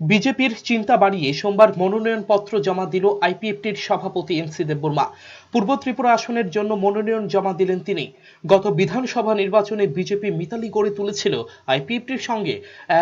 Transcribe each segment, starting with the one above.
বিজেপির চিন্তা বাড়িয়ে সোমবার মনোনয়নপত্র জমা দিল আইপিএফটির সভাপতি এনসি দেববর্মা। পূর্ব ত্রিপুরা আসনের জন্য মনোনয়ন জমা দিলেন তিনি। গত বিধানসভা নির্বাচনে বিজেপি মিতালি গড়ে তুলেছিল আইপিএফটির সঙ্গে।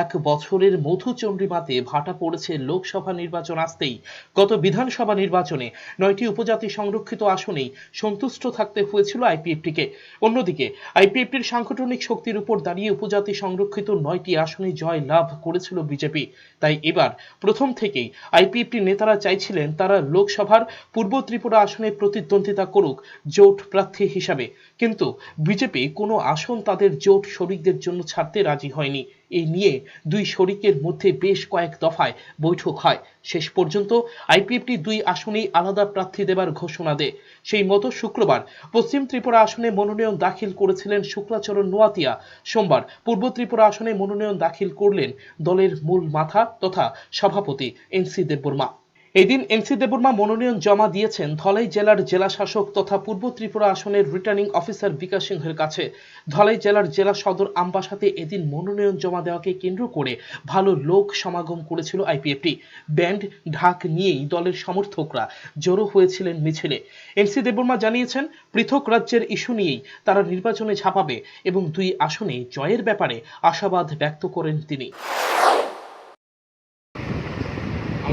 এক বছরের মধুচন্দ্রিমাতে ভাটা পড়েছে লোকসভা নির্বাচন আসতেই। গত বিধানসভা নির্বাচনে নয়টি উপজাতি সংরক্ষিত আসনেই সন্তুষ্ট থাকতে হয়েছিল আইপিএফটিকে। অন্যদিকে, আইপিএফটির সাংগঠনিক শক্তির উপর দাঁড়িয়ে উপজাতি সংরক্ষিত নয়টি আসনে জয় লাভ করেছিল বিজেপি। তাই এবার প্রথম থেকেই আইপিএফটি নেতারা চাইছিলেন তারা লোকসভার পূর্ব ত্রিপুরা আসনে প্রতিদ্বন্দ্বিতা করুক জোট প্রার্থী হিসাবে। কিন্তু বিজেপি কোনো আসন তাদের জোট শরিকদের জন্য ছাড়তে রাজি হয়নি। এই নিয়ে দুই শরিকের মধ্যে বেশ কয়েক দফায় বৈঠক হয়। শেষ পর্যন্ত আইপিএফটি দুই আসনেই আলাদা প্রার্থী দেবার ঘোষণা দেয়। সেই মতো শুক্রবার পশ্চিম ত্রিপুরা আসনে মনোনয়ন দাখিল করেছিলেন শুক্লাচরণ নোয়াতিয়া। সোমবার পূর্ব ত্রিপুরা আসনে মনোনয়ন দাখিল করলেন দলের মূল মাথা তথা সভাপতি এনসি দেববর্মা। এদিন এনসি দেববর্মা মনোনয়ন জমা দিয়েছেন ধলাই জেলার জেলা শাসক তথা পূর্ব ত্রিপুরা আসনের রিটার্নিং অফিসার বিকাশ সিংহের কাছে। ধলাই জেলার জেলা সদর আমবাসাতে এদিন মনোনয়ন জমা দেওয়াকে কেন্দ্র করে ভালো লোক সমাগম করেছিল আইপিএফটি। ব্যান্ড ঢাক নিয়েই দলের সমর্থকরা জড়ো হয়েছিলেন মিছিলে। এনসি দেববর্মা জানিয়েছেন, পৃথক রাজ্যের ইস্যু নিয়েই তারা নির্বাচনে ঝাঁপাবে এবং দুই আসনে জয়ের ব্যাপারে আশাবাদ ব্যক্ত করেন তিনি।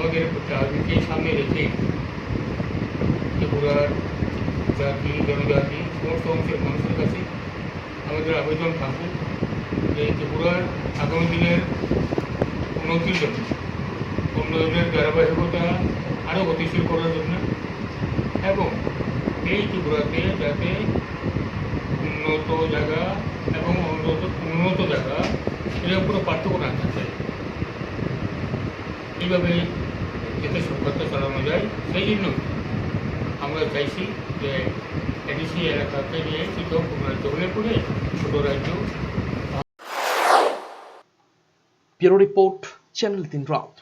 আমাদের রাজনীতিকে সামনে রেখে ত্রিপুরার জাতি, জনজাতি, সমস্ত অংশের মানুষের কাছে আমাদের আবেদন থাকুক যে ত্রিপুরার আগামী দিনের উন্নতির জন্য, উন্নয়নের ধারাবাহিকতা আরও গতিশীল করার জন্য এবং এই ত্রিপুরাতে যাতে উন্নত জায়গা এবং উন্নত উন্নত জায়গা, এর পুরো পার্থক্য না থাকে। এইভাবে যাতে সরকারটা চালানো যায়, সেই জন্য আমরা চাইছি যে এডিসি এলাকাকে নিয়ে শিক্ষক প্রমাণিত হলে পরে ছোট রাজ্য ব্যুরো রিপোর্ট, চ্যানেল তিন রাত।